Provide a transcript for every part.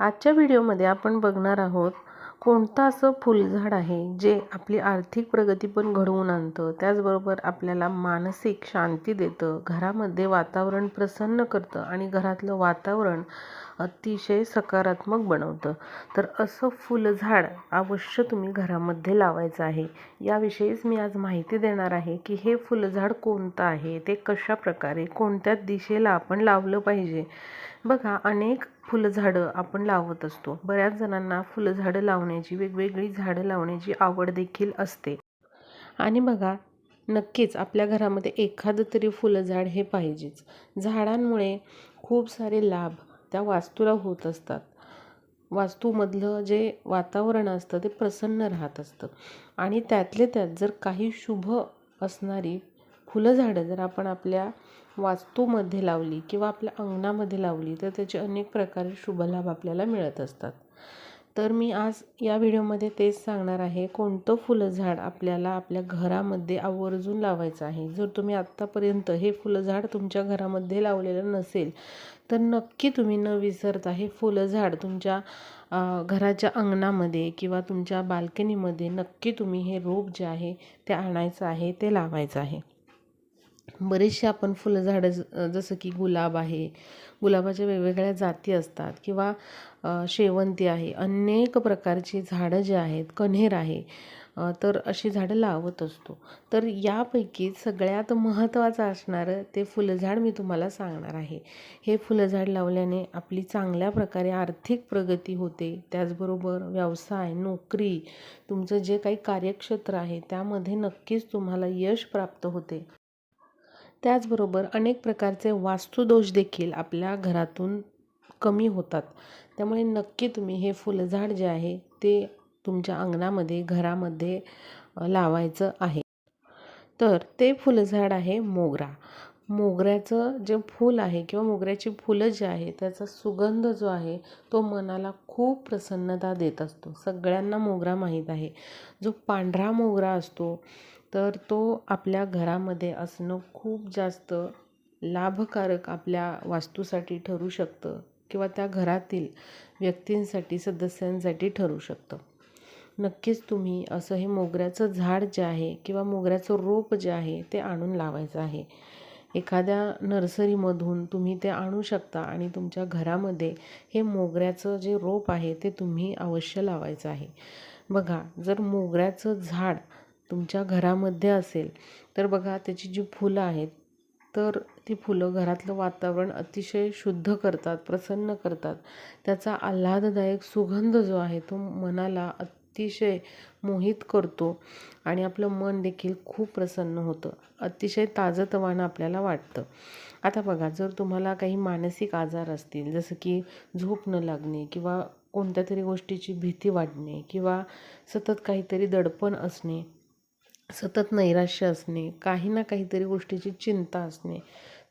आजच्या व्हिडिओमध्ये आपण बघणार आहोत कोणतं असं फुलझाड आहे जे आपली आर्थिक प्रगती पण घडवून आणतं त्याचबरोबर आपल्याला मानसिक शांती देतं घरामध्ये वातावरण प्रसन्न करतं आणि घरातलं वातावरण अतिशय सकारात्मक बनवतं. तर असं फुलझाड अवश्य तुम्ही घरामध्ये लावायचं आहे. याविषयीच मी आज माहिती देणार आहे की हे फुलझाड कोणतं आहे ते कशा प्रकारे कोणत्या दिशेला आपण लावलं पाहिजे. बघा अनेक फुलझाडं आपण लावत असतो. बऱ्याच जणांना फुलझाडं लावण्याची वेगवेगळी झाडं लावण्याची आवड देखील असते. आणि बघा नक्कीच आपल्या घरामध्ये एखादं तरी फुलझाड हे पाहिजेच. झाडांमुळे खूप सारे लाभ त्या वास्तूला होत असतात. वास्तूमधलं जे वातावरण असतं ते प्रसन्न राहत असतं. आणि त्यातले त्यात जर काही शुभ असणारी फुलं झाडं जर आपण आपल्या वास्तूमध्ये लावली किंवा आपल्या अंगणामध्ये लावली तर त्याचे अनेक प्रकारे शुभलाभ आपल्याला मिळत असतात. तर मी आज या व्हिडिओमध्ये तेच सांगणार आहे कोणतं फुलझाड आपल्याला आपल्या घरामध्ये आवर्जून लावायचं आहे. जर तुम्ही आत्तापर्यंत हे फुलझाड तुमच्या घरामध्ये लावलेलं नसेल तर नक्की तुम्ही न विसरता हे फुलझाड तुमच्या घराच्या अंगणामध्ये किंवा तुमच्या बाल्कनीमध्ये नक्की तुम्ही हे रोप जे आहे ते आणायचं आहे ते लावायचं आहे. बरेचसे आपण फुलझाडं जसं की गुलाब आहे. गुलाबाच्या वेगवेगळ्या जाती असतात किंवा शेवंती आहे. अनेक प्रकारची झाडं जे आहेत कण्हेर आहे तर अशी झाडं लावत असतो. तर यापैकी सगळ्यात महत्त्वाचं असणारं ते फुलझाड मी तुम्हाला सांगणार आहे. हे फुलझाड लावल्याने आपली चांगल्या प्रकारे आर्थिक प्रगती होते. त्याचबरोबर व्यवसाय नोकरी तुमचं जे काही कार्यक्षेत्र आहे त्यामध्ये नक्कीच तुम्हाला यश प्राप्त होते. त्याचबरोबर अनेक प्रकारचे वास्तुदोष देखील आपल्या घरातून कमी होतात. त्यामुळे नक्की तुम्ही हे फुलझाड जे आहे ते तुमच्या अंगणामध्ये घरामध्ये लावायचं आहे. तर ते फुलझाड आहे मोगरा. मोगऱ्याचं जे फूल आहे किंवा मोगऱ्याची फुलं जी आहे त्याचा सुगंध जो आहे तो मनाला खूप प्रसन्नता देत असतो. सगळ्यांना मोगरा माहीत आहे. जो पांढरा मोगरा असतो तर तो आपल्या घरामध्ये असणं खूप जास्त लाभकारक आपल्या वास्तूसाठी ठरू शकतं किंवा त्या घरातील व्यक्तींसाठी सदस्यांसाठी ठरू शकतं. नक्कीच तुम्ही असं हे मोगऱ्याचं झाड जे आहे किंवा मोगऱ्याचं रोप जे आहे ते आणून लावायचं आहे. एखाद्या नर्सरीमधून तुम्ही ते आणू शकता आणि तुमच्या घरामध्ये हे मोगऱ्याचं जे रोप आहे ते तुम्ही अवश्य लावायचं आहे. बघा जर मोगऱ्याचं झाड तुमच्या घरामध्ये असेल तर बघा त्याची जी फुलं आहेत तर ती फुलं घरातलं वातावरण अतिशय शुद्ध करतात प्रसन्न करतात. त्याचा आल्हाददायक सुगंध जो आहे तो मनाला अतिशय मोहित करतो आणि आपलं मन देखील खूप प्रसन्न होतं. अतिशय ताजंतवानं आपल्याला वाटतं. आता बघा जर तुम्हाला काही मानसिक आजार असतील जसं की झोप न लागणे किंवा कोणत्या तरी गोष्टीची भीती वाढणे किंवा सतत काहीतरी दडपण असणे सतत नैराश्य असणे काही ना काहीतरी गोष्टीची चिंता असणे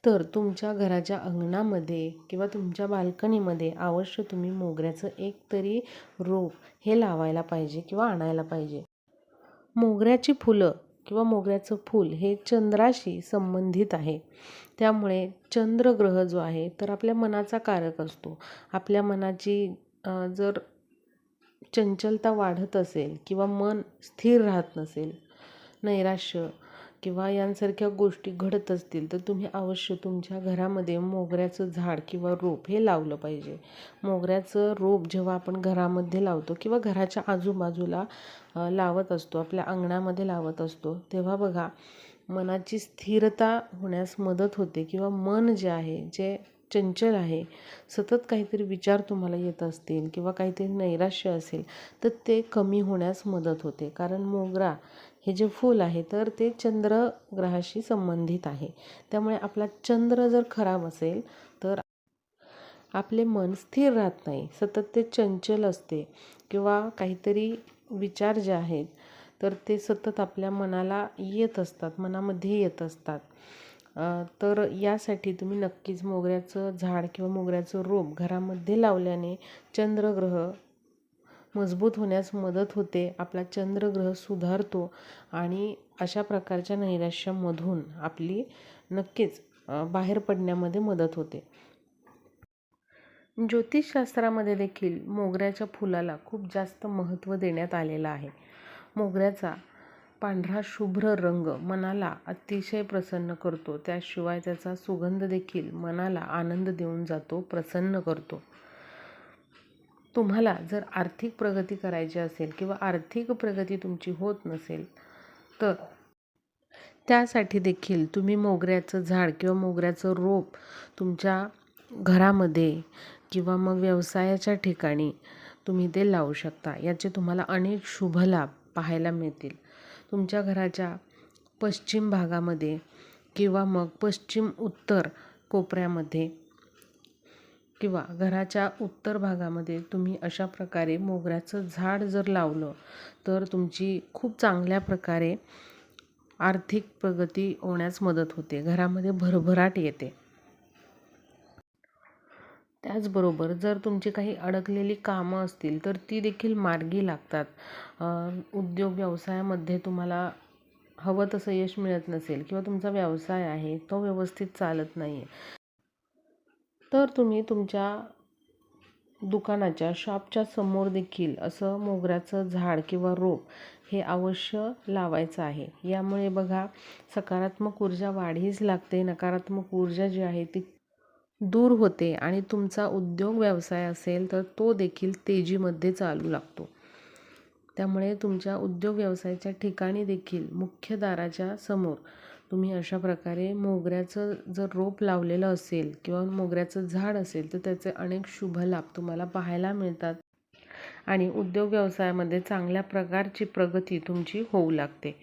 तर तुमच्या घराच्या अंगणामध्ये किंवा तुमच्या बाल्कनीमध्ये अवश्य तुम्ही मोगऱ्याचं एक तरी रोप हे लावायला पाहिजे किंवा आणायला पाहिजे. मोगऱ्याची फुलं किंवा मोगऱ्याचं फूल हे चंद्राशी संबंधित आहे. त्यामुळे चंद्रग्रह जो आहे तर आपल्या मनाचा कारक असतो. आपल्या मनाची जर चंचलता वाढत असेल किंवा मन स्थिर राहत नसेल नैराश्य किंवा यांसारख्या गोष्टी घडत असतील तर तुम्ही अवश्य तुमच्या घरामध्ये मोगऱ्याचं झाड किंवा रोप हे लावलं पाहिजे. मोगऱ्याचं रोप जेव्हा आपण घरामध्ये लावतो किंवा घराच्या आजूबाजूला लावत असतो आपल्या अंगणामध्ये लावत असतो तेव्हा बघा मनाची स्थिरता होण्यास मदत होते किंवा मन जे आहे जे चंचल आहे. सतत काहीतरी विचार तुम्हाला येत असतील किंवा काहीतरी नैराश्य असेल तर ते कमी होण्यास मदत होते. कारण मोगरा हे जे फूल आहे तर ते चंद्रग्रहाशी संबंधित आहे. त्यामुळे आपला चंद्र जर खराब असेल तर आपले मन स्थिर राहत नाही. सतत ते चंचल असते किंवा काहीतरी विचार जे आहेत तर ते सतत आपल्या मनाला येत असतात मनामध्ये येत असतात. तर यासाठी तुम्ही नक्कीच मोगऱ्याचं झाड किंवा मोगऱ्याचं रोप घरामध्ये लावल्याने चंद्रग्रह मजबूत होण्यास मदत होते आपला चंद्रग्रह सुधारतो आणि अशा प्रकारच्या नैराश्यामधून आपली नक्कीच बाहेर पडण्यामध्ये मदत होते. ज्योतिषशास्त्रामध्ये देखील मोगऱ्याच्या फुलाला खूप जास्त महत्त्व देण्यात आलेलं आहे. मोगऱ्याचा पांढरा शुभ्र रंग मनाला अतिशय प्रसन्न करतो. त्याशिवाय त्याचा सुगंध देखील मनाला आनंद देऊन जातो प्रसन्न करतो. तुम्हाला जर आर्थिक प्रगती करायची असेल किंवा आर्थिक प्रगती तुमची होत नसेल तर त्यासाठी देखील तुम्ही मोगऱ्याचं झाड किंवा मोगऱ्याचं रोप तुमच्या घरामध्ये किंवा मग व्यवसायाच्या ठिकाणी तुम्ही ते लावू शकता. याचे तुम्हाला अनेक शुभ लाभ पाहायला मिळतील. तुमच्या घराच्या पश्चिम भागामध्ये किंवा मग पश्चिम उत्तर कोपऱ्यामध्ये किंवा घराच्या उत्तर भागामध्ये तुम्ही अशा प्रकारे मोगऱ्याचं झाड जर लावलं तर तुमची खूप चांगल्या प्रकारे आर्थिक प्रगती होण्यास मदत होते. घरामध्ये भरभराट येते. त्याचबरोबर जर तुमची काही अडकलेली कामं असतील तर ती देखील मार्गी लागतात. उद्योग व्यवसायामध्ये तुम्हाला हवं तसं यश मिळत नसेल किंवा तुमचा व्यवसाय आहे तो व्यवस्थित चालत नाही आहे तर तुम्ही तुमच्या दुकानाच्या शॉपच्या समोर देखील असं मोगऱ्याचं झाड किंवा रोप हे अवश्य लावायचं आहे. यामुळे बघा सकारात्मक ऊर्जा वाढीच लागते. नकारात्मक ऊर्जा जी आहे ती दूर होते आणि तुमचा उद्योग व्यवसाय असेल तर तो देखील तेजीमध्ये चालू लागतो. त्यामुळे तुमच्या उद्योग व्यवसायाच्या ठिकाणी देखील मुख्य दाराच्या समोर तुम्ही अशा प्रकारे मोगऱ्याचं जर रोप लावलेलं असेल किंवा मोगऱ्याचं झाड असेल तर त्याचे अनेक शुभ लाभ तुम्हाला पाहायला मिळतात आणि उद्योग व्यवसायामध्ये चांगल्या प्रकारची प्रगती तुमची होऊ लागते.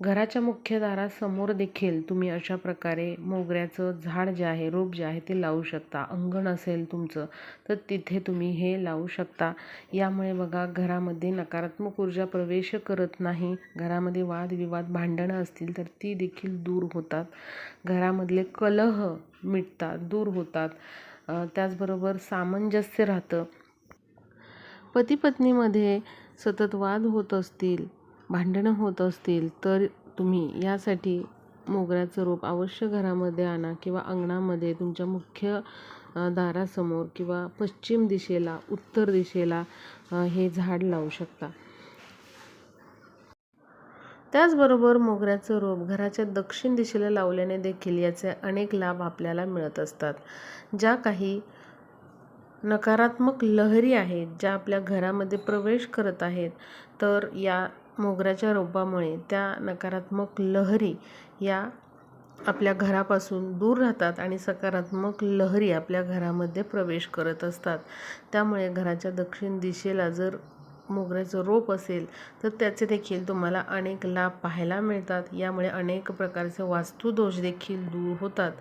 घराच्या मुख्य दारासमोर देखील तुम्ही अशा प्रकारे मोगऱ्याचं झाड जे आहे रोप जे आहे ते लावू शकता. अंगण असेल तुमचं तर तिथे तुम्ही हे लावू शकता. यामुळे बघा घरामध्ये नकारात्मक ऊर्जा प्रवेश करत नाही. घरामध्ये वादविवाद भांडणं असतील तर ती देखील दूर होतात. घरामधले कलह मिटतात दूर होतात. त्याचबरोबर सामंजस्य राहतं. पती पत्नीमध्ये सतत वाद होत असतील भांडणं होत असतील तर तुम्ही यासाठी मोगऱ्याचं रोप अवश्य घरामध्ये आणा किंवा अंगणामध्ये तुमच्या मुख्य दारासमोर किंवा पश्चिम दिशेला उत्तर दिशेला हे झाड लावू शकता. त्याचबरोबर मोगऱ्याचं रोप घराच्या दक्षिण दिशेला लावल्याने देखील याचे अनेक लाभ आपल्याला मिळत असतात. ज्या काही नकारात्मक लहरी आहेत ज्या आपल्या घरामध्ये प्रवेश करत आहेत तर या मोगऱ्याच्या रोपामुळे त्या नकारात्मक लहरी या आपल्या घरापासून दूर राहतात आणि सकारात्मक लहरी आपल्या घरामध्ये प्रवेश करत असतात. त्यामुळे घराच्या दक्षिण दिशेला जर मोगऱ्याचं रोप असेल तर त्याचे देखील तुम्हाला अनेक लाभ पाहायला मिळतात. यामुळे अनेक प्रकारचे वास्तुदोष देखील दूर होतात.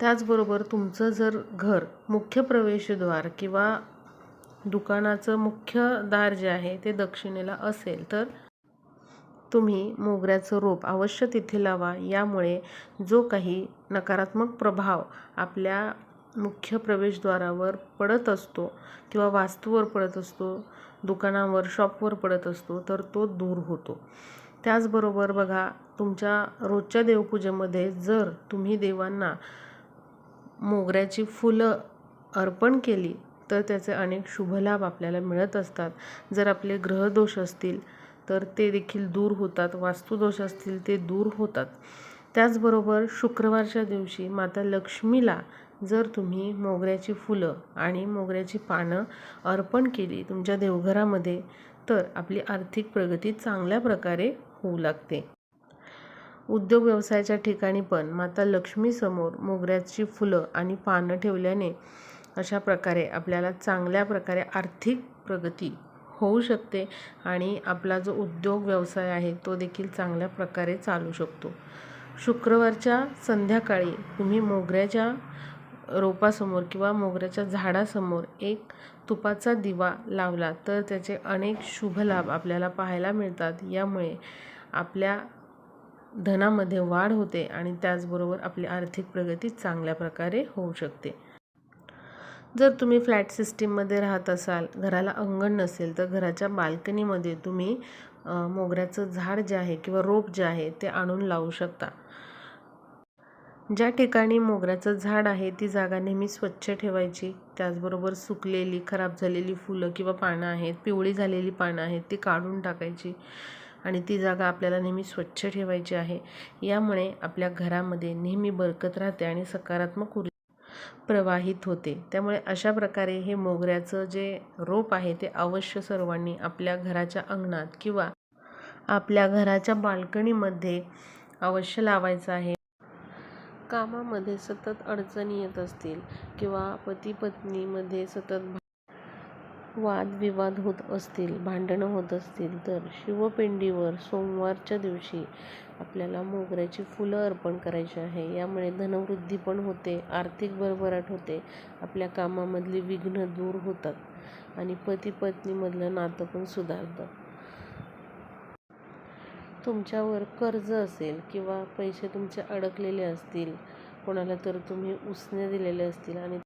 त्याचबरोबर तुमचं जर घर मुख्य प्रवेशद्वार किंवा दुकानाचं मुख्य दार जे आहे ते दक्षिणेला असेल तर तुम्ही मोगऱ्याचं रोप अवश्य तिथे लावा. यामुळे जो काही नकारात्मक प्रभाव आपल्या मुख्य प्रवेशद्वारावर पडत असतो किंवा वास्तूवर पडत असतो दुकानावर शॉपवर पडत असतो तर तो दूर होतो. त्याचबरोबर बघा तुमच्या रोजच्या देवपूजेमध्ये जर तुम्ही देवांना मोगऱ्याची फुलं अर्पण केली तर त्याचे अनेक शुभलाभ आपल्याला मिळत असतात. जर आपले ग्रहदोष असतील तर ते देखील दूर होतात. वास्तुदोष असतील ते दूर होतात. त्याचबरोबर शुक्रवारच्या दिवशी माता लक्ष्मीला जर तुम्ही मोगऱ्याची फुलं आणि मोगऱ्याची पानं अर्पण केली तुमच्या देवघरामध्ये तर आपली आर्थिक प्रगती चांगल्या प्रकारे होऊ लागते. उद्योग व्यवसायाच्या ठिकाणी पण माता लक्ष्मीसमोर मोगऱ्याची फुलं आणि पानं ठेवल्याने अशा प्रकारे आपल्याला चांगल्या प्रकारे आर्थिक प्रगती होऊ शकते आणि आपला जो उद्योग व्यवसाय आहे तो देखील चांगल्या प्रकारे चालू शकतो. शुक्रवारच्या संध्याकाळी तुम्ही मोगऱ्याच्या रोपासमोर किंवा मोगऱ्याच्या झाडासमोर एक तुपाचा दिवा लावला तर त्याचे अनेक शुभ लाभ आपल्याला पाहायला मिळतात. यामुळे आपल्या धनामध्ये वाढ होते आणि त्याचबरोबर आपली आर्थिक प्रगती चांगल्या प्रकारे होऊ शकते. जर तुम्ही फ्लॅट सिस्टीममध्ये राहत असाल घराला अंगण नसेल तर घराच्या बाल्कनीमध्ये तुम्ही मोगऱ्याचं झाड जे आहे किंवा रोप जे आहे ते आणून लावू शकता. ज्या ठिकाणी मोगऱ्याचं झाड आहे ती जागा नेहमी स्वच्छ ठेवायची. त्याचबरोबर सुकलेली खराब झालेली फुलं किंवा पानं आहेत पिवळी झालेली पानं आहेत ती काढून टाकायची. आणि ती जागा आपल्याला नेहमी स्वच्छ ठेवायची आहे. यामुळे आपल्या घरामध्ये नेहमी बरकत राहते आणि सकारात्मक ऊर्जा प्रवाहित होते. त्यामुळे अशा प्रकारे हे मोगऱ्याचं जे रोप आहे ते अवश्य सर्वांनी आपल्या घराच्या अंगणात किंवा आपल्या घराच्या बाल्कनीमध्ये अवश्य लावायचं आहे. कामामध्ये सतत अडचणी येत असतील किंवा पती पत्नीमध्ये सतत वादविवाद होत असतील भांडणं होत असतील तर शिवपिंडीवर सोमवारच्या दिवशी आपल्याला मोगऱ्याची फुलं अर्पण करायची आहे. यामुळे धनवृद्धी पण होते आर्थिक भरभराट होते आपल्या कामामधली विघ्न दूर होतात आणि पती पत्नीमधलं नातं पण सुधारतं. तुमच्यावर कर्ज असेल किंवा पैसे तुमचे अडकलेले असतील कोणाला तर तुम्ही उसने दिलेले असतील आणि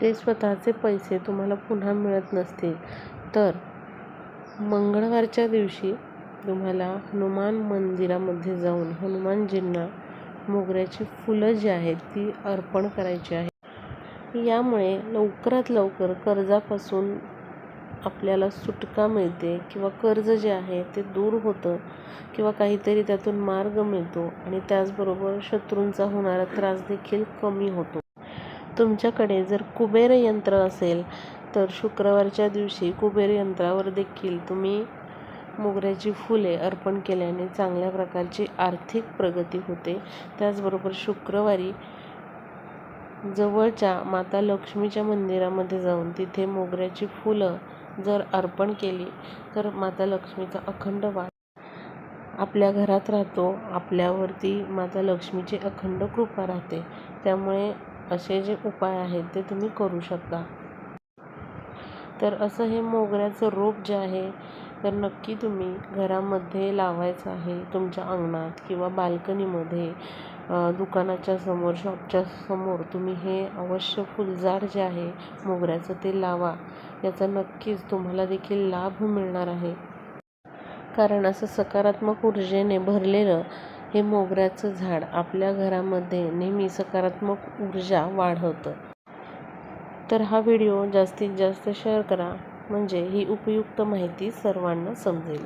ते स्वतःचे पैसे तुम्हाला पुन्हा मिळत नसतील. तर मंगळवारच्या दिवशी तुम्हाला हनुमान मंदिरामध्ये जाऊन हनुमानजींना मोगऱ्याची फुलं जी आहेत ती अर्पण करायची आहे. यामुळे लवकरात लवकर कर्जापासून आपल्याला सुटका मिळते किंवा कर्ज जे आहे ते दूर होतं किंवा काहीतरी त्यातून मार्ग मिळतो आणि त्याचबरोबर शत्रूंचा होणारा त्रास देखील कमी होतो. तुमच्याकडे जर कुबेर यंत्र असेल तर शुक्रवारच्या दिवशी कुबेर यंत्रावर देखील तुम्ही मोगऱ्याची फुले अर्पण केल्याने चांगल्या प्रकारची आर्थिक प्रगती होते. त्याचबरोबर शुक्रवारी जवळच्या माता लक्ष्मीच्या मंदिरामध्ये जाऊन तिथे मोगऱ्याची फुलं जर अर्पण केली तर माता लक्ष्मीचा अखंड वास आपल्या घरात राहतो. आपल्यावरती माता लक्ष्मीची अखंड कृपा राहते. त्यामुळे असे जे उपाय आहेत ते तुम्ही करू शकता. तर असं हे मोगऱ्याचं रोप जे आहे तर नक्की तुम्ही घरामध्ये लावायचं आहे तुमच्या अंगणात किंवा बाल्कनीमध्ये. दुकानाच्या समोर शॉपच्या समोर तुम्ही हे अवश्य फुलझाड जे आहे मोगऱ्याचं ते लावा. याचा नक्कीच तुम्हाला देखील लाभ मिळणार आहे. कारण असं सकारात्मक ऊर्जेने भरलेलं हे मोगऱ्याचं झाड आपल्या घरामध्ये नेहमी सकारात्मक ऊर्जा वाढवतं. तर हा व्हिडिओ जास्तीत जास्त शेअर करा म्हणजे ही उपयुक्त माहिती सर्वांना समजेल.